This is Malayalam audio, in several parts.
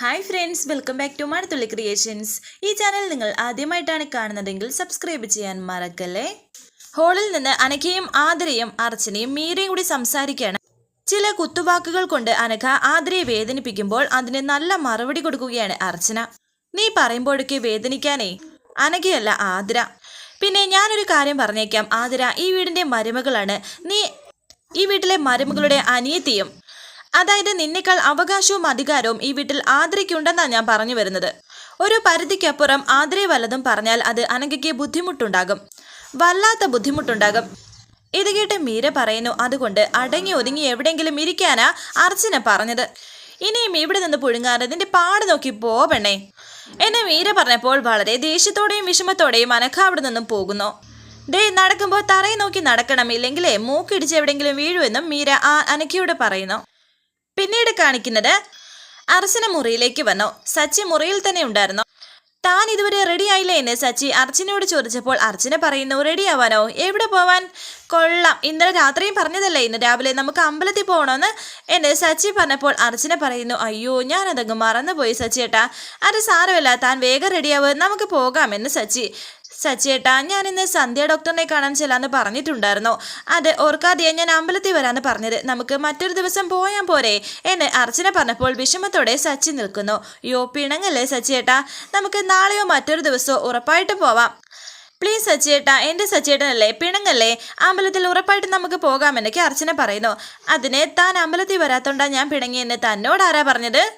Hi friends welcome back to Mazhathulli creations ഈ ചാനൽ നിങ്ങൾ ആദ്യമായിട്ടാണ് കാണുന്നതെങ്കിൽ സബ്സ്ക്രൈബ് ചെയ്യാൻ മറക്കല്ലേ? ഹോളിൽ നിന്ന് അനഘയും ആതിരയും അർച്ചനയും മീരയും കൂടി സംസാരിക്കുകയാണ്. ചില കുത്തുവാക്കുകൾ കൊണ്ട് അനഘ ആതിരയെ വേദനിപ്പിക്കുമ്പോൾ അതിന് നല്ല മറുപടി കൊടുക്കുകയാണ് അർച്ചന. നീ പറയുമ്പോഴൊക്കെ വേദനിക്കാനേ. അനഘയല്ല ആദര പിന്നെ ഞാനൊരു കാര്യം പറഞ്ഞേക്കാം. ആദര ഈ വീടിന്റെ മരുമകളാണ്. നീ ഈ വീട്ടിലെ മരുമകളുടെ അനിയത്തിയും അതായത് നിന്നേക്കാൾ അവകാശവും അധികാരവും ഈ വീട്ടിൽ ആദ്രയ്ക്കുണ്ടെന്നാണ് ഞാൻ പറഞ്ഞു വരുന്നത്. ഒരു പരിധിക്കപ്പുറം ആദ്രയെ വല്ലതും പറഞ്ഞാൽ അത് അനഘയ്ക്ക് ബുദ്ധിമുട്ടുണ്ടാകും. വല്ലാത്ത ബുദ്ധിമുട്ടുണ്ടാകും. ഇത് കേട്ട് മീര പറയുന്നു അതുകൊണ്ട് അടങ്ങി ഒതുങ്ങി എവിടെയെങ്കിലും ഇരിക്കാനാ അർച്ചന പറഞ്ഞത്. ഇനിയും ഇവിടെ നിന്ന് പുഴുങ്ങാതെ നിന്റെ പാട് നോക്കി പോ പെണ്ണേ. എന്നെ മീര പറഞ്ഞപ്പോൾ വളരെ ദേഷ്യത്തോടെയും വിഷമത്തോടെയും അനഘ അവിടെ നിന്നും പോകുന്നു. ദേ നടക്കുമ്പോൾ തറയെ നോക്കി നടക്കണം ഇല്ലെങ്കിലേ മൂക്കിടിച്ച് എവിടെയെങ്കിലും വീഴുമെന്നും മീര ആ അനഘയോട് പറയുന്നു. പിന്നീട് കാണിക്കുന്നത് അർച്ചന മുറിയിലേക്ക് വന്നു. സച്ചി മുറിയിൽ തന്നെ ഉണ്ടായിരുന്നു. താൻ ഇതുവരെ റെഡി ആയില്ല എന്ന് സച്ചി അർച്ചനയോട് ചോദിച്ചപ്പോൾ അർച്ചന പറയുന്നു റെഡി ആവാനോ? എവിടെ പോവാൻ? കൊള്ളാം. ഇന്നലെ രാത്രിയും പറഞ്ഞതല്ലേ ഇന്ന് രാവിലെ നമുക്ക് അമ്പലത്തിൽ പോകണമെന്ന് എന്ന് സച്ചി പറഞ്ഞപ്പോൾ അർച്ചന പറയുന്നു അയ്യോ ഞാനതങ്ങ് മറന്നുപോയി സച്ചിയേട്ടാ അത് സാരമല്ല താൻ വേഗം റെഡിയാവ് നമുക്ക് പോകാമെന്ന് സച്ചി സച്ചിയേട്ടാ ഞാൻ ഇന്ന് സന്ധ്യ ഡോക്ടറിനെ കാണാൻ ചെല്ലാന്ന് പറഞ്ഞിട്ടുണ്ടായിരുന്നു. അത് ഓർക്കാതെയാ ഞാൻ അമ്പലത്തിൽ വരാന്ന് പറഞ്ഞത്. നമുക്ക് മറ്റൊരു ദിവസം പോയാൽ പോരെ എന്ന് അർച്ചന പറഞ്ഞപ്പോൾ വിഷമത്തോടെ സച്ചി നിൽക്കുന്നു. യോ പിണങ്ങല്ലേ സച്ചിയേട്ടാ? നമുക്ക് നാളെയോ മറ്റൊരു ദിവസമോ ഉറപ്പായിട്ട് പോവാം. പ്ലീസ് സച്ചിയേട്ടാ എന്റെ സച്ചിയേട്ടനല്ലേ പിണങ്ങല്ലേ? അമ്പലത്തിൽ ഉറപ്പായിട്ട് നമുക്ക് പോകാമെന്നൊക്കെ അർച്ചന പറയുന്നു. അതിന് താൻ അമ്പലത്തിൽ വരാത്തോണ്ടാ ഞാൻ പിണങ്ങിയെന്ന് തന്നോട് ആരാ പറഞ്ഞത്?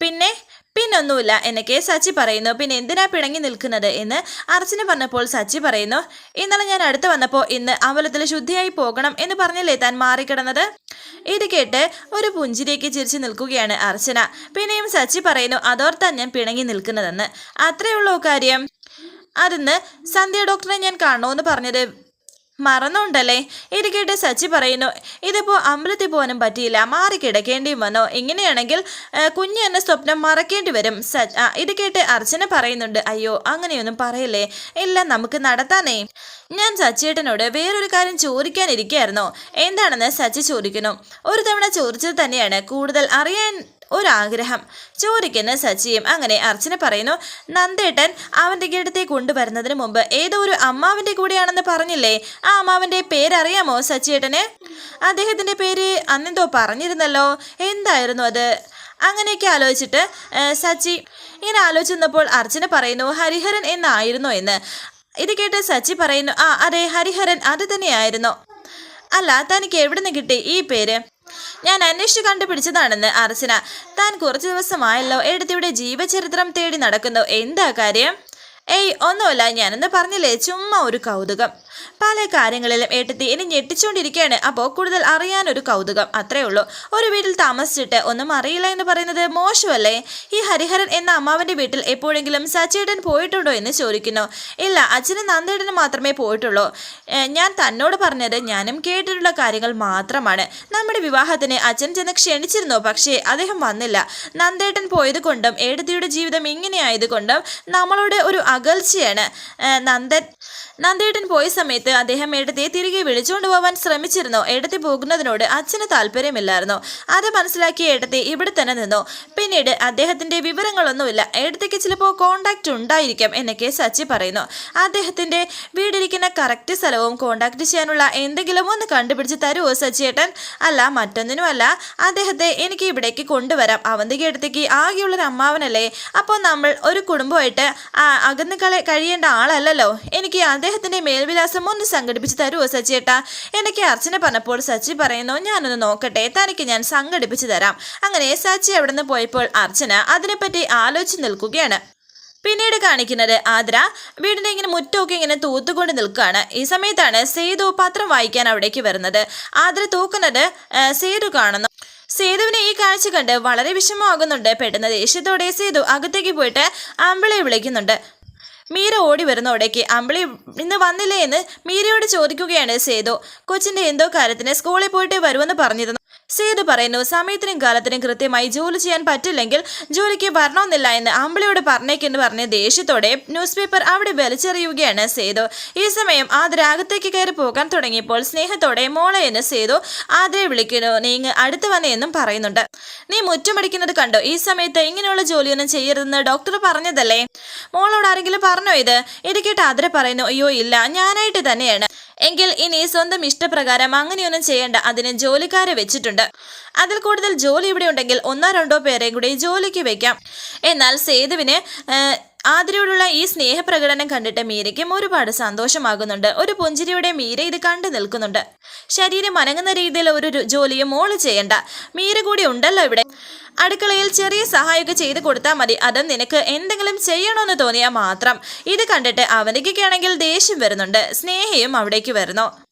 പിന്നെ പിന്നൊന്നുമില്ല. എന്നൊക്കെ സച്ചി പറയുന്നു. പിന്നെ എന്തിനാ പിണങ്ങി നിൽക്കുന്നത് എന്ന് അർച്ചന പറഞ്ഞപ്പോൾ സച്ചി പറയുന്നു ഇന്നലെ ഞാൻ അടുത്ത് വന്നപ്പോൾ ഇന്ന് അമ്പലത്തിൽ ശുദ്ധിയായി പോകണം എന്ന് പറഞ്ഞല്ലേ താൻ മാറിക്കിടന്നത്? ഇത് കേട്ട് ഒരു പുഞ്ചിരിയേക്ക് ചിരിച്ചു നിൽക്കുകയാണ് അർച്ചന. പിന്നെയും സച്ചി പറയുന്നു അതോർത്താൻ ഞാൻ പിണങ്ങി നിൽക്കുന്നതെന്ന്. അത്രയുള്ളൂ കാര്യം. അതിന്ന് സന്ധ്യ ഡോക്ടറെ ഞാൻ കാണണമെന്ന് പറഞ്ഞത് മറന്നുണ്ടല്ലേ ഇത് കേട്ട് സച്ചി പറയുന്നു. ഇതിപ്പോൾ അമ്പലത്തിൽ പോകാനും പറ്റിയില്ല. മാറി കിടക്കേണ്ടിയും വന്നോ. ഇങ്ങനെയാണെങ്കിൽ കുഞ്ഞു എന്ന സ്വപ്നം മറക്കേണ്ടി വരും. സച്ച് ഇത് കേട്ട് അർച്ചന പറയുന്നുണ്ട്. അയ്യോ അങ്ങനെയൊന്നും പറയല്ലേ? എല്ലാം നമുക്ക് നടത്താനേ. ഞാൻ സച്ചിയേട്ടനോട് വേറൊരു കാര്യം ചോദിക്കാനിരിക്കുകയായിരുന്നു എന്താണെന്ന് സച്ചി ചോദിക്കുന്നു. ഒരു തവണ ചോദിച്ചത് തന്നെയാണ്. കൂടുതൽ അറിയാൻ ഒരാഗ്രഹം. ചോദിക്കുന്ന സച്ചിയും അങ്ങനെ അർച്ചന പറയുന്നു നന്ദേട്ടൻ അവന്റെ ഗീടത്തെ കൊണ്ടുവരുന്നതിന് മുമ്പ് ഏതോ ഒരു അമ്മാവിന്റെ കൂടെയാണെന്ന് പറഞ്ഞില്ലേ? ആ അമ്മാവിന്റെ പേരറിയാമോ സച്ചിയേട്ടന്? അദ്ദേഹത്തിന്റെ പേര് അന്നെന്തോ പറഞ്ഞിരുന്നല്ലോ. എന്തായിരുന്നു അത്? അങ്ങനെയൊക്കെ ആലോചിച്ചിട്ട് സച്ചി ഇങ്ങനെ ആലോചിച്ചപ്പോൾ അർച്ചന പറയുന്നു ഹരിഹരൻ എന്നായിരുന്നോ എന്ന്. ഇത് കേട്ട് സച്ചി പറയുന്നു ആ അതെ ഹരിഹരൻ അത് തന്നെയായിരുന്നു. അല്ല തനിക്ക് എവിടെ നിന്ന് കിട്ടി ഈ പേര്? ഞാൻ അന്വേഷിച്ച് കണ്ടുപിടിച്ചതാണെന്ന് അർച്ചന. താൻ കുറച്ചു ദിവസമായല്ലോ എടുത്തിവിടെ ജീവചരിത്രം തേടി നടക്കുന്നു. എന്താ കാര്യം? ഏയ് ഒന്നുമില്ല. ഞാനെന്ന് പറഞ്ഞില്ലേ? ചുമ്മാ ഒരു കൗതുകം. പല കാര്യങ്ങളിലും ഏട്ടത്തി ഇനി ഞെട്ടിച്ചുകൊണ്ടിരിക്കുകയാണ്. അപ്പോൾ കൂടുതൽ അറിയാനൊരു കൗതുകം. അത്രേ ഉള്ളൂ. ഒരു വീട്ടിൽ താമസിച്ചിട്ട് ഒന്നും അറിയില്ല എന്ന് പറയുന്നത് മോശമല്ലേ? ഈ ഹരിഹരൻ എന്ന അമ്മാവന്റെ വീട്ടിൽ എപ്പോഴെങ്കിലും സച്ചേട്ടൻ പോയിട്ടുണ്ടോ എന്ന് ചോദിക്കുന്നു. ഇല്ല അച്ഛനും നന്ദേട്ടനും മാത്രമേ പോയിട്ടുള്ളൂ. ഞാൻ തന്നോട് പറഞ്ഞത് ഞാനും കേട്ടിട്ടുള്ള കാര്യങ്ങൾ മാത്രമാണ്. നമ്മുടെ വിവാഹത്തിന് അച്ഛൻ ചെന്ന് ക്ഷണിച്ചിരുന്നു പക്ഷേ അദ്ദേഹം വന്നില്ല. നന്ദേട്ടൻ പോയത് കൊണ്ടും ഏടത്തിയുടെ ജീവിതം ഇങ്ങനെയായതുകൊണ്ടും നമ്മളോട് ഒരു അകൽച്ചയാണ്. നന്ദൻ നന്ദേട്ടൻ പോയ സമയത്ത് അദ്ദേഹം എടത്തെ തിരികെ വിളിച്ചുകൊണ്ട് പോവാൻ ശ്രമിച്ചിരുന്നു. ഏടത്തി പോകുന്നതിനോട് അച്ഛന് താല്പര്യമില്ലായിരുന്നു. അത് മനസ്സിലാക്കി എടത്തെ ഇവിടെ തന്നെ നിന്നു. പിന്നീട് അദ്ദേഹത്തിന്റെ വിവരങ്ങളൊന്നുമില്ല. എടത്തേക്ക് ചിലപ്പോൾ കോണ്ടാക്ട് ഉണ്ടായിരിക്കാം എന്നൊക്കെ സച്ചി പറയുന്നു. അദ്ദേഹത്തിന്റെ വീടിരിക്കുന്ന കറക്റ്റ് സ്ഥലവും കോണ്ടാക്ട് ചെയ്യാനുള്ള എന്തെങ്കിലും ഒന്ന് കണ്ടുപിടിച്ച് തരുമോ സച്ചിയേട്ടൻ അല്ല മറ്റൊന്നിനുമല്ല. അദ്ദേഹത്തെ എനിക്ക് ഇവിടേക്ക് കൊണ്ടുവരാം. അവന്തിക്ക് അടുത്തേക്ക് ആകെയുള്ളൊരു അമ്മാവനല്ലേ? അപ്പോൾ നമ്മൾ ഒരു കുടുംബമായിട്ട് അകന്ന് കള കഴിയേണ്ട ആളല്ലല്ലോ. എനിക്ക് അദ്ദേഹത്തിന്റെ മേൽവിലാസം ഒന്ന് സംഘടിപ്പിച്ച് തരുമോ സച്ചിയേട്ടാ? എനിക്ക് അർച്ചന പറഞ്ഞപ്പോൾ സച്ചി പറയുന്നു ഞാനൊന്ന് നോക്കട്ടെ തനിക്ക് ഞാൻ സംഘടിപ്പിച്ചു തരാം. അങ്ങനെ സച്ചി അവിടെ നിന്ന് പോയപ്പോൾ അർച്ചന അതിനെപ്പറ്റി ആലോചിച്ച് നിൽക്കുകയാണ്. പിന്നീട് കാണിക്കുന്നത് ആദ്ര വീടിന്റെ ഇങ്ങനെ മുറ്റമൊക്കെ ഇങ്ങനെ തൂത്തുകൊണ്ട് നിൽക്കുകയാണ്. ഈ സമയത്താണ് സേതു പത്രം വായിക്കാൻ അവിടേക്ക് വരുന്നത്. ആദ്ര തൂക്കുന്നത് സേതു കാണുന്നു. സേതുവിനെ ഈ കാഴ്ച കണ്ട് വളരെ വിഷമമാകുന്നുണ്ട്. പെട്ടെന്ന് ദേഷ്യത്തോടെ സേതു അകത്തേക്ക് പോയിട്ട് അമ്പിളെ വിളിക്കുന്നുണ്ട്. മീര ഓടി വരുന്നോടേക്ക് അമ്പിളി ഇന്ന് വന്നില്ലേ എന്ന് മീരയോട് ചോദിക്കുകയാണ് സേതു. കൊച്ചിന്റെ എന്തോ കാര്യത്തിന് സ്കൂളിൽ പോയിട്ട് വരുമെന്ന് പറഞ്ഞിരുന്നു. സേതു പറയുന്നു സമയത്തിനും കാലത്തിനും കൃത്യമായി ജോലി ചെയ്യാൻ പറ്റില്ലെങ്കിൽ ജോലിക്ക് വരണമെന്നില്ല എന്ന് അമ്പിളിയോട് പറഞ്ഞേക്കെന്ന് പറഞ്ഞ് ദേഷ്യത്തോടെ ന്യൂസ് പേപ്പർ അവിടെ വലിച്ചെറിയുകയാണ് സേതു. ഈ സമയം ആതിര അകത്തേക്ക് കയറി പോകാൻ തുടങ്ങിയപ്പോൾ സ്നേഹത്തോടെ മോളെ എന്ന് സേതു ആതിരയെ വിളിക്കുന്നു. നീ ഇങ്ങ് അടുത്ത് വന്നെന്നും പറയുന്നുണ്ട്. നീ മുറ്റമടിക്കുന്നത് കണ്ടോ? ഈ സമയത്ത് ഇങ്ങനെയുള്ള ജോലിയൊന്നും ചെയ്യരുതെന്ന് ഡോക്ടർ പറഞ്ഞതല്ലേ? മോളോട് ആരെങ്കിലും പറഞ്ഞോ ഇത്? ഇത് കേട്ട് ആതിര പറയുന്നു. അയ്യോ ഇല്ല. ഞാനായിട്ട് തന്നെയാണ്. എങ്കിൽ ഇനി സ്വന്തം ഇഷ്ടപ്രകാരം അങ്ങനെയൊന്നും ചെയ്യേണ്ട. അതിന് ജോലിക്കാരെ വെച്ചിട്ടുണ്ട്. അതിൽ കൂടുതൽ ജോലി ഇവിടെ ഉണ്ടെങ്കിൽ ഒന്നോ രണ്ടോ പേരെ കൂടി ജോലിക്ക് വെക്കാം. എന്നാൽ സേതുവിന് ആതിരയോടുള്ള ഈ സ്നേഹപ്രകടനം കണ്ടിട്ട് മീരയ്ക്കും ഒരുപാട് സന്തോഷമാകുന്നുണ്ട്. ഒരു പുഞ്ചിരിയുടെ മീര ഇത് കണ്ടു നിൽക്കുന്നുണ്ട്. ശരീരം അനങ്ങുന്ന രീതിയിൽ ഒരു ജോലിയും മോൾ ചെയ്യണ്ട. മീര കൂടി ഉണ്ടല്ലോ ഇവിടെ. അടുക്കളയിൽ ചെറിയ സഹായമൊക്കെ ചെയ്ത് കൊടുത്താൽ മതി. അത് നിനക്ക് എന്തെങ്കിലും ചെയ്യണമെന്ന് തോന്നിയാൽ മാത്രം. ഇത് കണ്ടിട്ട് അവനിക്കാണെങ്കിൽ ദേഷ്യം വരുന്നുണ്ട്. സ്നേഹയും അവിടേക്ക് വരുന്നു.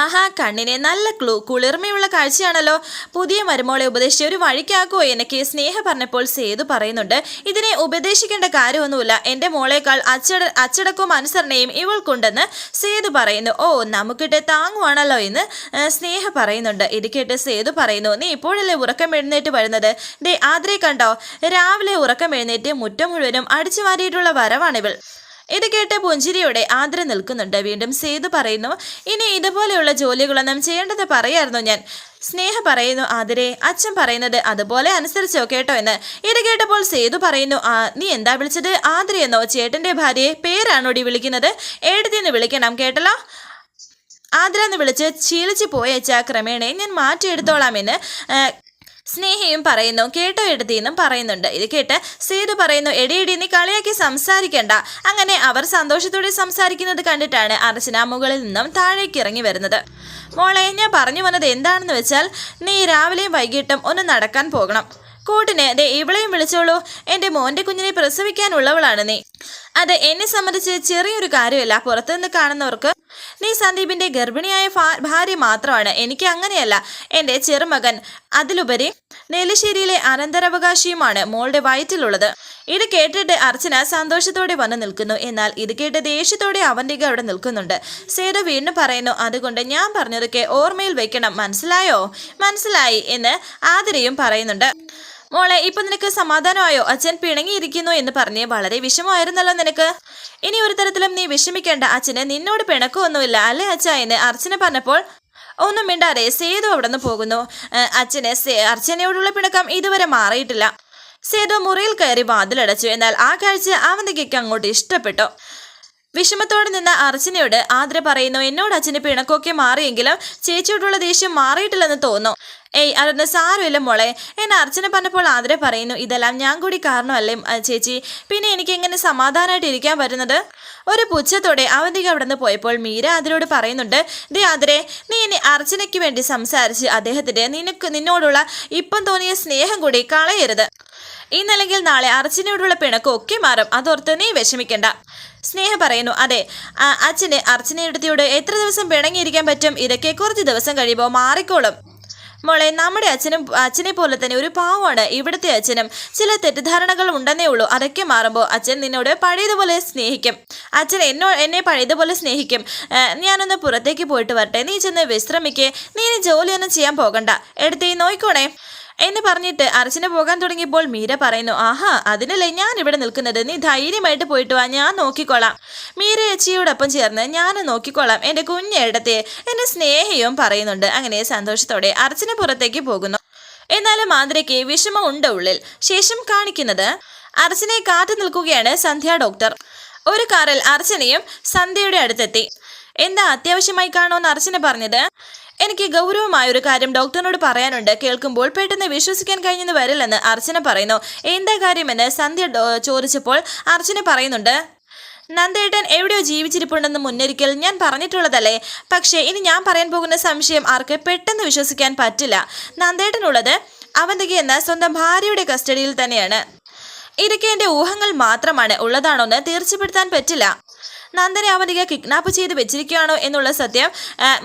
ആഹാ കണ്ണിനെ നല്ല ക്ലൂ കുളിർമയുള്ള കാഴ്ചയാണല്ലോ. പുതിയ മരുമോളെ ഉപദേശിച്ച ഒരു വഴിക്കാക്കോ എനിക്ക് സ്നേഹ പറഞ്ഞപ്പോൾ സേതു പറയുന്നുണ്ട്. ഇതിനെ ഉപദേശിക്കേണ്ട കാര്യമൊന്നുമില്ല. എന്റെ മോളേക്കാൾ അച്ചട അച്ചടക്കവും അനുസരണയും ഇവൾക്കുണ്ടെന്ന് സേതു പറയുന്നു. ഓ നമുക്കിട്ട് താങ്ങുവാണല്ലോ എന്ന് സ്നേഹ പറയുന്നുണ്ട്. ഇരിക്കട്ട് സേതു പറയുന്നു നീ ഇപ്പോഴല്ലേ ഉറക്കം എഴുന്നേറ്റ് വരുന്നത്? ഡേ ആദ്രേ കണ്ടോ? രാവിലെ ഉറക്കം എഴുന്നേറ്റ് മുറ്റം മുഴുവനും അടിച്ചു മാറിയിട്ടുള്ള വരവാണിവൾ. ഇത് കേട്ട് പുഞ്ചിരിയോടെ ആദ്ര നിൽക്കുന്നുണ്ട്. വീണ്ടും സേതു പറയുന്നു ഇനി ഇതുപോലെയുള്ള ജോലികളൊന്നും ചെയ്യേണ്ടത് പറയായിരുന്നു ഞാൻ. സ്നേഹ പറയുന്നു ആതിരെ അച്ഛൻ പറയുന്നത് അതുപോലെ അനുസരിച്ചോ കേട്ടോ എന്ന്. ഇത് കേട്ടപ്പോൾ സേതു പറയുന്നു ആ നീ എന്താ വിളിച്ചത്? ആതിരയെന്നോ ചേട്ടന്റെ ഭാര്യയെ പേരാണോടി വിളിക്കുന്നത്? എഴുതിന്ന് വിളിക്കണം കേട്ടല്ലോ? ആതിര എന്ന് വിളിച്ച് ശീലിച്ചു പോയച്ച ക്രമേണ ഞാൻ മാറ്റിയെടുത്തോളാമെന്ന് സ്നേഹയും പറയുന്നു കേട്ടോ എടുത്തിന്നും പറയുന്നുണ്ട്. ഇത് കേട്ട് സേതു പറയുന്നു എടി എടി നീ കളിയാക്കി സംസാരിക്കണ്ട. അങ്ങനെ അവർ സന്തോഷത്തോടെ സംസാരിക്കുന്നത് കണ്ടിട്ടാണ് അർച്ചന മുകളിൽ നിന്നും താഴേക്ക് ഇറങ്ങി വരുന്നത്. മോളെ ഞാൻ പറഞ്ഞു വന്നത് എന്താണെന്ന് വെച്ചാൽ നീ രാവിലെയും വൈകിട്ടും ഒന്ന് നടക്കാൻ പോകണം. കൂട്ടിന് ദേ ഇവളെയും വിളിച്ചോളൂ. എന്റെ മോന്റെ കുഞ്ഞിനെ പ്രസവിക്കാനുള്ളവളാണ് നീ. അത് എന്നെ സംബന്ധിച്ച് ചെറിയൊരു കാര്യമല്ല. പുറത്തുനിന്ന് കാണുന്നവർക്ക് നീ സന്ദീപിന്റെ ഗർഭിണിയായ ഭാര്യ മാത്രമാണ്. എനിക്ക് അങ്ങനെയല്ല. എന്റെ ചെറുമകൻ. അതിലുപരി നെല്ലിശ്ശേരിയിലെ അനന്തരാവകാശിയുമാണ് മോളുടെ വയറ്റിലുള്ളത്. ഇത് കേട്ടിട്ട് അർച്ചന സന്തോഷത്തോടെ വന്നു നിൽക്കുന്നു. എന്നാൽ ഇത് കേട്ട് ദേഷ്യത്തോടെ അവന്തിക അവിടെ നിൽക്കുന്നുണ്ട്. സേതു വീണ്ടും പറയുന്നു അതുകൊണ്ട് ഞാൻ പറഞ്ഞതൊക്കെ ഓർമ്മയിൽ വെക്കണം. മനസ്സിലായോ? മനസ്സിലായി എന്ന് ആതിരയും പറയുന്നുണ്ട്. മോളെ ഇപ്പൊ നിനക്ക് സമാധാനമായോ? അച്ഛൻ പിണങ്ങിയിരിക്കുന്നു എന്ന് പറഞ്ഞ് വളരെ വിഷമമായിരുന്നല്ലോ നിനക്ക്. ഇനി ഒരു തരത്തിലും നീ വിഷമിക്കേണ്ട. അച്ഛന് നിന്നോട് പിണക്കമൊന്നുമില്ല അല്ലേ അച്ഛ എന്ന് അർച്ചന പറഞ്ഞപ്പോൾ ഒന്നും മിണ്ടാതെ സേതു അവിടെ നിന്ന് പോകുന്നു അച്ഛനെ അർച്ചനയോടുള്ള പിണക്കം ഇതുവരെ മാറിയിട്ടില്ല. സേതു മുറിയിൽ കയറി വാതിലടച്ചു. എന്നാൽ ആ കാഴ്ച അവന്തികയ്ക്ക് അങ്ങോട്ട് ഇഷ്ടപ്പെട്ടു. വിഷമത്തോടെ നിന്ന അർച്ചനയോട് ആദ്ര പറയുന്നു എന്നോട് അച്ഛന് പിണക്കൊക്കെ മാറിയെങ്കിലും ചേച്ചിയോടുള്ള ദേഷ്യം മാറിയിട്ടില്ലെന്ന് തോന്നുന്നു. ഏയ് അതൊന്ന് സാരമില്ല മോളെ. എന്നെ അർച്ചന പറഞ്ഞപ്പോൾ ആതിര പറയുന്നു ഇതെല്ലാം ഞാൻ കൂടി കാരണമല്ലേ ചേച്ചി? പിന്നെ എനിക്ക് എങ്ങനെ സമാധാനമായിട്ട് ഇരിക്കാൻ പറ്റുന്നത്? ഒരു പുച്ഛത്തോടെ അവന്തിക അവിടെ നിന്ന് പോയപ്പോൾ മീര അതിരോട് പറയുന്നുണ്ട് ദേ ആതിരെ നീ ഇനി അർച്ചനയ്ക്ക് വേണ്ടി സംസാരിച്ച് അദ്ദേഹത്തിന്റെ നിനക്ക് നിന്നോടുള്ള ഇപ്പം തോന്നിയ സ്നേഹം കൂടി കളയരുത്. ഇന്നല്ലെങ്കിൽ നാളെ അർച്ചനയോടുള്ള പിണക്കം ഒക്കെ മാറും അതോർത്ത് നീ വിഷമിക്കണ്ട. സ്നേഹ പറയുന്നു അതെ അച്ഛന് അർച്ചനയെടുത്തിയോട് എത്ര ദിവസം പിണങ്ങിയിരിക്കാൻ പറ്റും? ഇതൊക്കെ കുറച്ച് ദിവസം കഴിയുമ്പോൾ മാറിക്കോളും. മോളെ നമ്മുടെ അച്ഛനും അച്ഛനെ പോലെ തന്നെ ഒരു പാവമാണ് ഇവിടുത്തെ അച്ഛനും. ചില തെറ്റിദ്ധാരണകൾ ഉണ്ടെന്നേ ഉള്ളൂ. അതൊക്കെ മാറുമ്പോൾ അച്ഛൻ നിന്നോട് പഴയതുപോലെ സ്നേഹിക്കും. അച്ഛൻ എന്നോ എന്നെ പഴയതുപോലെ സ്നേഹിക്കും. ഞാനൊന്ന് പുറത്തേക്ക് പോയിട്ട് വരട്ടെ. നീ ചെന്ന് വിശ്രമിക്കേ. നീ ഇനി ജോലിയൊന്നും ചെയ്യാൻ പോകണ്ട. എടുത്തേ നോയിക്കോണേ. എന്ന് പറഞ്ഞിട്ട് അർച്ചന പോകാൻ തുടങ്ങിയപ്പോൾ മീര പറയുന്നു ആഹാ അതിനല്ലേ ഞാൻ ഇവിടെ നിൽക്കുന്നത്? നീ ധൈര്യമായിട്ട് പോയിട്ട് വാ ഞാൻ നോക്കിക്കോളാം. മീര ചേച്ചിയോടൊപ്പം ചേർന്ന് ഞാൻ നോക്കിക്കോളാം എന്റെ കുഞ്ഞേടത്തെ എന്റെ സ്നേഹയും പറയുന്നുണ്ട്. അങ്ങനെ സന്തോഷത്തോടെ അർച്ചന പുറത്തേക്ക് പോകുന്നു. എന്നാലും മാന്ത്രയ്ക്ക് വിഷമം ഉണ്ട് ഉള്ളിൽ. ശേഷം കാണിക്കുന്നത് അർച്ചനയെ കാത്തു നിൽക്കുകയാണ് സന്ധ്യ ഡോക്ടർ. ഒരു കാറിൽ അർച്ചനയും സന്ധ്യയുടെ അടുത്തെത്തി. എന്താ അത്യാവശ്യമായി കാണുമെന്ന് അർച്ചന പറഞ്ഞത്? എനിക്ക് ഗൗരവമായ ഒരു കാര്യം ഡോക്ടറിനോട് പറയാനുണ്ട്. കേൾക്കുമ്പോൾ പെട്ടെന്ന് വിശ്വസിക്കാൻ കഴിഞ്ഞെന്ന് വരില്ലെന്ന് അർച്ചന പറയുന്നു. എന്താ കാര്യമെന്ന് സന്ധ്യ ചോദിച്ചപ്പോൾ അർച്ചന പറയുന്നുണ്ട്. നന്ദേട്ടൻ എവിടെയോ ജീവിച്ചിരിപ്പുണ്ടെന്ന് മുന്നൊരിക്കൽ ഞാൻ പറഞ്ഞിട്ടുള്ളതല്ലേ? പക്ഷേ ഇനി ഞാൻ പറയാൻ പോകുന്ന സംശയം ആർക്ക് പെട്ടെന്ന് വിശ്വസിക്കാൻ പറ്റില്ല. നന്ദേട്ടനുള്ളത് അവന്തിക എന്ന സ്വന്തം ഭാര്യയുടെ കസ്റ്റഡിയിൽ തന്നെയാണ്. ഇതൊക്കെ എന്റെ ഊഹങ്ങൾ മാത്രമാണ്. ഉള്ളതാണോ എന്ന് തീർച്ചപ്പെടുത്താൻ പറ്റില്ല. നന്ദനെ അവന്തിക കിഡ്നാപ്പ് ചെയ്ത് വെച്ചിരിക്കുകയാണോ എന്നുള്ള സത്യം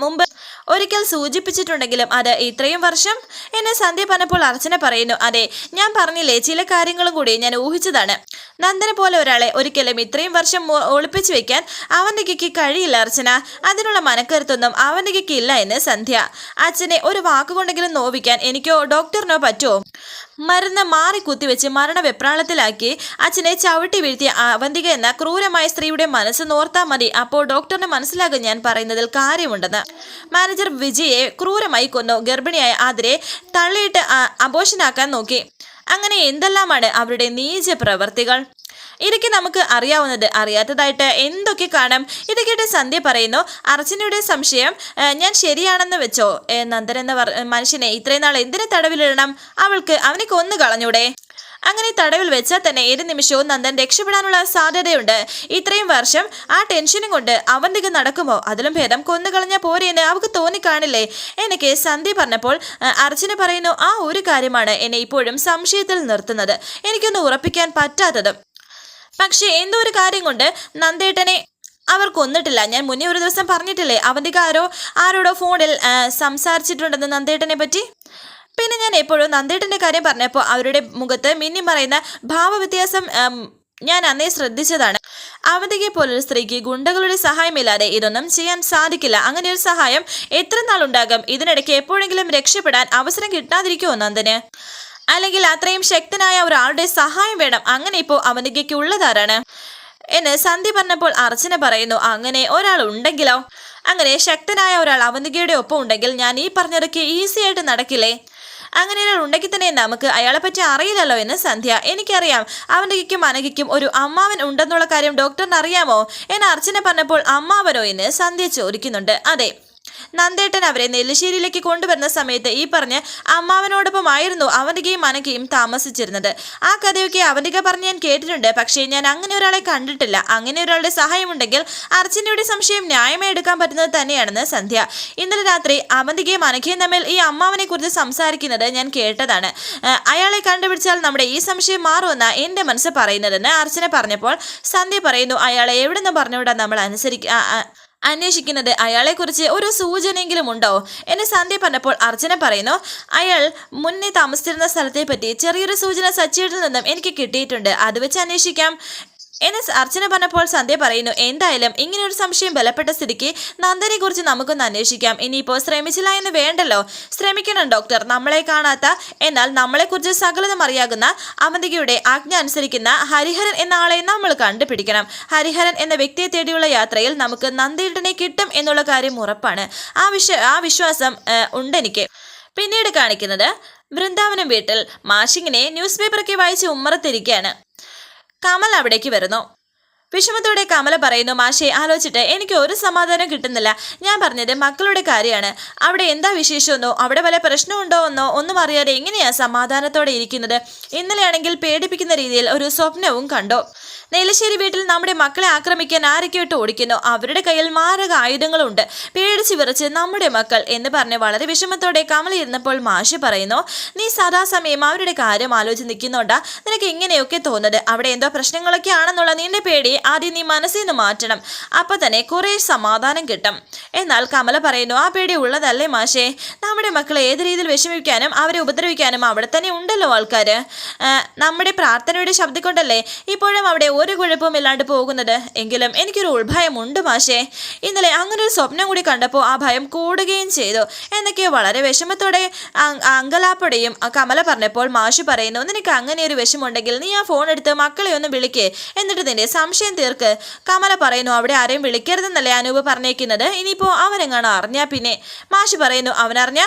മുമ്പ് ഒരിക്കൽ സൂചിപ്പിച്ചിട്ടുണ്ടെങ്കിലും അത് ഇത്രയും വർഷം എന്നെ സന്ധ്യ പറഞ്ഞപ്പോൾ അർച്ചന പറയുന്നു അതെ ഞാൻ പറഞ്ഞില്ലേ ചില കാര്യങ്ങളും കൂടി ഞാൻ ഊഹിച്ചതാണ്. നന്ദനെ പോലെ ഒരാളെ ഒരിക്കലും ഇത്രയും വർഷം ഒളിപ്പിച്ചു വെക്കാൻ അവന്തികയ്ക്ക് കഴിയില്ല അർച്ചന. അതിനുള്ള മനക്കരുത്തൊന്നും അവന്തികയ്ക്ക് ഇല്ല എന്ന് സന്ധ്യ. അച്ഛനെ ഒരു വാക്കുകൊണ്ടെങ്കിലും നോവിക്കാൻ എനിക്കോ ഡോക്ടറിനോ പറ്റുമോ? മരുന്ന് മാറി കുത്തിവെച്ച് മരണ വെപ്രാളത്തിലാക്കി അച്ഛനെ ചവിട്ടി വീഴ്ത്തിയ അവന്തിക എന്ന ക്രൂരമായ സ്ത്രീയുടെ മനസ്സ് നോർത്താൽ മതി. അപ്പോൾ ഡോക്ടറിന് മനസ്സിലാകും ഞാൻ പറയുന്നതിൽ കാര്യമുണ്ടെന്ന്. മാനേജർ വിജയെ ക്രൂരമായി കൊന്നു. ഗർഭിണിയായ ആതിരെ തള്ളിയിട്ട് അബോഷനാക്കാൻ നോക്കി. അങ്ങനെ എന്തെല്ലാമാണ് അവരുടെ നീച പ്രവർത്തികൾ? ഇതൊക്കെ നമുക്ക് അറിയാവുന്നത് അറിയാത്തതായിട്ട് എന്തൊക്കെ കാണാം? ഇത് കേട്ട് സന്ധ്യ പറയുന്നു അർച്ചനയുടെ സംശയം ഞാൻ ശരിയാണെന്ന് വെച്ചോ? നന്ദൻ എന്ന മനുഷ്യനെ ഇത്രയും നാൾ എന്തിനു തടവിലിടണം? അവൾക്ക് അവനെ കൊന്നു കളഞ്ഞൂടെ? അങ്ങനെ തടവിൽ വെച്ചാൽ തന്നെ ഏത് നിമിഷവും നന്ദൻ രക്ഷപ്പെടാനുള്ള സാധ്യതയുണ്ട്. ഇത്രയും വർഷം ആ ടെൻഷനും കൊണ്ട് അവന്തിക നടക്കുമോ? അതിലും ഭേദം കൊന്നുകളഞ്ഞ പോരെയെന്ന് അവൾക്ക് തോന്നിക്കാണില്ലേ? എനിക്ക് സന്ധ്യ പറഞ്ഞപ്പോൾ അർജുന പറയുന്നു ആ ഒരു കാര്യമാണ് എന്നെ ഇപ്പോഴും സംശയത്തിൽ നിർത്തുന്നത്. എനിക്കൊന്ന് ഉറപ്പിക്കാൻ പറ്റാത്തതും. പക്ഷേ എന്തോ ഒരു കാര്യം കൊണ്ട് നന്ദേട്ടനെ അവർ കൊന്നിട്ടില്ല ഞാൻ മുന്നേ ഒരു ദിവസം പറഞ്ഞിട്ടില്ലേ അവന്റെ ആരോ ആരോടോ ഫോണിൽ സംസാരിച്ചിട്ടുണ്ടെന്ന് നന്ദേട്ടനെ പറ്റി? പിന്നെ ഞാൻ എപ്പോഴും നന്ദേട്ടന്റെ കാര്യം പറഞ്ഞപ്പോൾ അവരുടെ മുഖത്ത് മിന്നി പറയുന്ന ഭാവവ്യത്യാസം ഞാൻ അന്നേ ശ്രദ്ധിച്ചതാണ്. അവന്തികയെ പോലൊരു സ്ത്രീക്ക് ഗുണ്ടകളുടെ സഹായമില്ലാതെ ഇതൊന്നും ചെയ്യാൻ സാധിക്കില്ല. അങ്ങനെ ഒരു സഹായം എത്ര നാളുണ്ടാകും ഇതിനിടയ്ക്ക് എപ്പോഴെങ്കിലും രക്ഷപ്പെടാൻ അവസരം കിട്ടാതിരിക്കുമോ നന്ദന്? അല്ലെങ്കിൽ അത്രയും ശക്തനായ ഒരാളുടെ സഹായം വേണം. അങ്ങനെ ഇപ്പോൾ അവനികയ്ക്ക് ഉള്ളതാരാണ്? എന്ന് സന്ധി പറഞ്ഞപ്പോൾ അർച്ചന പറയുന്നു അങ്ങനെ ഒരാൾ ഉണ്ടെങ്കിലോ? അങ്ങനെ ശക്തനായ ഒരാൾ അവന്തികയുടെ ഒപ്പം ഉണ്ടെങ്കിൽ ഞാൻ ഈ പറഞ്ഞതൊക്കെ ഈസിയായിട്ട് നടക്കില്ലേ? അങ്ങനെ ഉണ്ടെങ്കിൽ തന്നെ നമുക്ക് അയാളെ പറ്റി അറിയില്ലല്ലോ എന്ന് സന്ധ്യ എനിക്കറിയാം. അവന്റെ കിക്കും അനകിക്കും ഒരു അമ്മാവൻ ഉണ്ടെന്നുള്ള കാര്യം ഡോക്ടറിന് അറിയാമോ? എന്ന് അർച്ചന പറഞ്ഞപ്പോൾ അമ്മാവനോ എന്ന് സന്ധ്യ ചോദിക്കുന്നുണ്ട്. അതെ നന്ദേട്ടൻ അവരെ നെല്ലിശ്ശേരിയിലേക്ക് കൊണ്ടുവരുന്ന സമയത്ത് ഈ പറഞ്ഞ് അമ്മാവനോടൊപ്പമായിരുന്നു അവന്തികയും അനക്കയും താമസിച്ചിരുന്നത്. ആ കഥയൊക്കെ അവന്തിക പറഞ്ഞ് ഞാൻ കേട്ടിട്ടുണ്ട്. പക്ഷേ ഞാൻ അങ്ങനെ ഒരാളെ കണ്ടിട്ടില്ല. അങ്ങനെ ഒരാളുടെ സഹായമുണ്ടെങ്കിൽ അർച്ചനയുടെ സംശയം ന്യായമായി എടുക്കാൻ പറ്റുന്നത് തന്നെയാണെന്ന് സന്ധ്യ. ഇന്നലെ രാത്രി അവന്തികയും അനഘയും തമ്മിൽ ഈ അമ്മാവനെ കുറിച്ച് സംസാരിക്കുന്നത് ഞാൻ കേട്ടതാണ്. അയാളെ കണ്ടുപിടിച്ചാൽ നമ്മുടെ ഈ സംശയം മാറുമെന്ന എന്റെ മനസ്സ് പറയുന്നതെന്ന് അർച്ചന പറഞ്ഞപ്പോൾ സന്ധ്യ പറയുന്നു അയാളെ എവിടെ നിന്ന് പറഞ്ഞുവിടാൻ നമ്മൾ അനുസരിക്ക ആ, ആ, അന്വേഷിക്കുന്നത് അയാളെക്കുറിച്ച് ഒരു സൂചനയെങ്കിലും ഉണ്ടോ എന്ന് സന്ധ്യ പറഞ്ഞപ്പോൾ അർച്ചന പറയുന്നു അയാൾ മുന്നേ താമസിച്ചിരുന്ന സ്ഥലത്തെ പറ്റി ചെറിയൊരു സൂചന സച്ചിയുടെ നിന്നും എനിക്ക് കിട്ടിയിട്ടുണ്ട്. അത് വെച്ച് അന്വേഷിക്കാം. എന്ന് അർച്ചന പറഞ്ഞപ്പോൾ സന്ധ്യ പറയുന്നു എന്തായാലും ഇങ്ങനെ ഒരു സംശയം ബലപ്പെട്ട സ്ഥിതിക്ക് നന്ദനെ കുറിച്ച് നമുക്കൊന്ന് അന്വേഷിക്കാം. ഇനിയിപ്പോൾ ശ്രമിച്ചില്ല എന്ന് വേണ്ടല്ലോ. ശ്രമിക്കണം ഡോക്ടർ നമ്മളെ കാണാത്ത എന്നാൽ നമ്മളെക്കുറിച്ച് സകലതും അറിയാകുന്ന അവന്തികയുടെ ആജ്ഞ അനുസരിക്കുന്ന ഹരിഹരൻ എന്ന ആളെ നമ്മൾ കണ്ടുപിടിക്കണം. ഹരിഹരൻ എന്ന വ്യക്തിയെ തേടിയുള്ള യാത്രയിൽ നമുക്ക് നന്ദിയുടനെ കിട്ടും എന്നുള്ള കാര്യം ഉറപ്പാണ്. ആ വിശ്വ ആ വിശ്വാസം ഉണ്ടെനിക്ക്. പിന്നീട് കാണിക്കുന്നത് വൃന്ദാവനം വീട്ടിൽ മാഷിങ്ങിനെ ന്യൂസ് പേപ്പറൊക്കെ വായിച്ച് ഉമ്മറത്തിരിക്കുകയാണ് കമൽ അവിടേക്ക് വരുന്നു. വിഷമത്തോടെ കമല പറയുന്നു മാഷെ ആലോചിച്ചിട്ട് എനിക്ക് ഒരു സമാധാനം കിട്ടുന്നില്ല. ഞാൻ പറഞ്ഞത് മക്കളുടെ കാര്യമാണ്. അവിടെ എന്താ വിശേഷമെന്നോ അവിടെ വല്ല പ്രശ്നമുണ്ടോ എന്നോ ഒന്നും അറിയാതെ എങ്ങനെയാ സമാധാനത്തോടെ ഇരിക്കുന്നത്? ഇന്നലെയാണെങ്കിൽ പേടിപ്പിക്കുന്ന രീതിയിൽ ഒരു സ്വപ്നവും കണ്ടോ. നെല്ലശ്ശേരി വീട്ടിൽ നമ്മുടെ മക്കളെ ആക്രമിക്കാൻ ആരൊക്കെ ഇട്ട് ഓടിക്കുന്നു. അവരുടെ കയ്യിൽ മാരക ആയുധങ്ങളുണ്ട്. പേടിച്ച് വിറച്ച് നമ്മുടെ മക്കൾ എന്ന് പറഞ്ഞ് വളരെ വിഷമത്തോടെ കമലിരുന്നപ്പോൾ മാഷി പറയുന്നു നീ സദാസമയം അവരുടെ കാര്യം ആലോചിച്ച് നിൽക്കുന്നുണ്ടാ. നിനക്ക് ഇങ്ങനെയൊക്കെ തോന്നുന്നത്. അവിടെ എന്തോ പ്രശ്നങ്ങളൊക്കെ ആണെന്നുള്ള നിന്റെ പേടി ആദ്യം നീ മനസ്സിൽ നിന്ന് മാറ്റണം. അപ്പം തന്നെ കുറേ സമാധാനം കിട്ടും. എന്നാൽ കമല പറയുന്നു ആ പേടി ഉള്ളതല്ലേ മാഷേ? നമ്മുടെ മക്കളെ ഏത് രീതിയിൽ വിഷമിക്കാനും അവരെ ഉപദ്രവിക്കാനും അവിടെ തന്നെ ഉണ്ടല്ലോ ആൾക്കാർ നമ്മുടെ പ്രാർത്ഥനയുടെ ശബ്ദം കൊണ്ടല്ലേ ഇപ്പോഴും അവിടെ ഒരു കുഴപ്പവും ഇല്ലാണ്ട് പോകുന്നത്? എങ്കിലും എനിക്കൊരു ഉൾഭയമുണ്ട് മാഷേ. ഇന്നലെ അങ്ങനെ ഒരു സ്വപ്നം കൂടി കണ്ടപ്പോൾ ആ ഭയം കൂടുകയും ചെയ്തു. എന്നൊക്കെ വളരെ വിഷമത്തോടെ അങ്കലാപ്പടയും കമല പറഞ്ഞപ്പോൾ മാഷി പറയുന്നു നിനക്ക് അങ്ങനെ ഒരു വിഷമുണ്ടെങ്കിൽ നീ ആ ഫോൺ എടുത്ത് മക്കളെ ഒന്ന് വിളിക്കേ. എന്നിട്ട് നിന്റെ സംശയം തീർക്ക്. കമല പറയുന്നു അവിടെ ആരെയും വിളിക്കരുതെന്നല്ലേ അനൂപ് പറഞ്ഞേക്കുന്നത്. ഇനിയിപ്പോൾ അവനെങ്ങാണോ അറിഞ്ഞാ പിന്നെ. മാഷി പറയുന്നു അവനറിഞ്ഞ?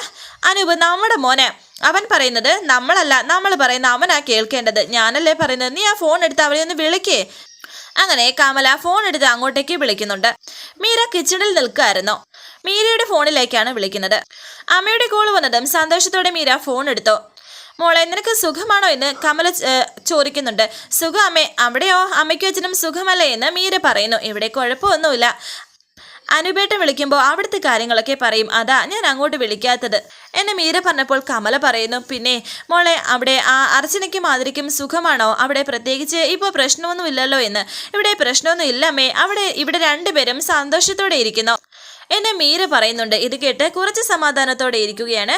അനൂപ് നമ്മുടെ മോനെ. അവൻ പറയുന്നത് നമ്മളല്ല നമ്മൾ പറയുന്ന അവനാ കേൾക്കേണ്ടത്. ഞാനല്ലേ പറയുന്നത് നീ ആ ഫോൺ എടുത്ത് അവനെ ഒന്ന് വിളിക്കേ. അങ്ങനെ കമല ഫോൺ എടുത്ത് അങ്ങോട്ടേക്ക് വിളിക്കുന്നുണ്ട്. മീര കിച്ചണിൽ നിൽക്കുമായിരുന്നു മീരയുടെ ഫോണിലേക്കാണ് വിളിക്കുന്നത്. അമ്മയുടെ കോൾ വന്നതും സന്തോഷത്തോടെ മീര ഫോൺ എടുത്തു. മോളെ നിനക്ക് സുഖമാണോ എന്ന് കമല ചോദിക്കുന്നുണ്ട്. സുഖം അമ്മേ അവിടെയോ? അമ്മയ്ക്കും അച്ഛനും സുഖമല്ലേ എന്ന് മീര പറയുന്നു. ഇവിടെ കുഴപ്പമൊന്നുമില്ല. അനുപേട്ടൻ വിളിക്കുമ്പോൾ അവിടുത്തെ കാര്യങ്ങളൊക്കെ പറയും. അതാ ഞാൻ അങ്ങോട്ട് വിളിക്കാത്തത്. എന്നെ മീര പറഞ്ഞപ്പോൾ കമല പറയുന്നു പിന്നെ മോളെ അവിടെ ആ അർച്ചനയ്ക്കും മാതിരിക്കും സുഖമാണോ? അവിടെ പ്രത്യേകിച്ച് ഇപ്പോൾ പ്രശ്നമൊന്നും ഇല്ലല്ലോ എന്ന്. ഇവിടെ പ്രശ്നമൊന്നും ഇല്ലമ്മേ അവിടെ ഇവിടെ രണ്ടുപേരും സന്തോഷത്തോടെ ഇരിക്കുന്നു. എന്നെ മീര പറയുന്നുണ്ട്. ഇത് കേട്ട് കുറച്ച് സമാധാനത്തോടെ ഇരിക്കുകയാണ്.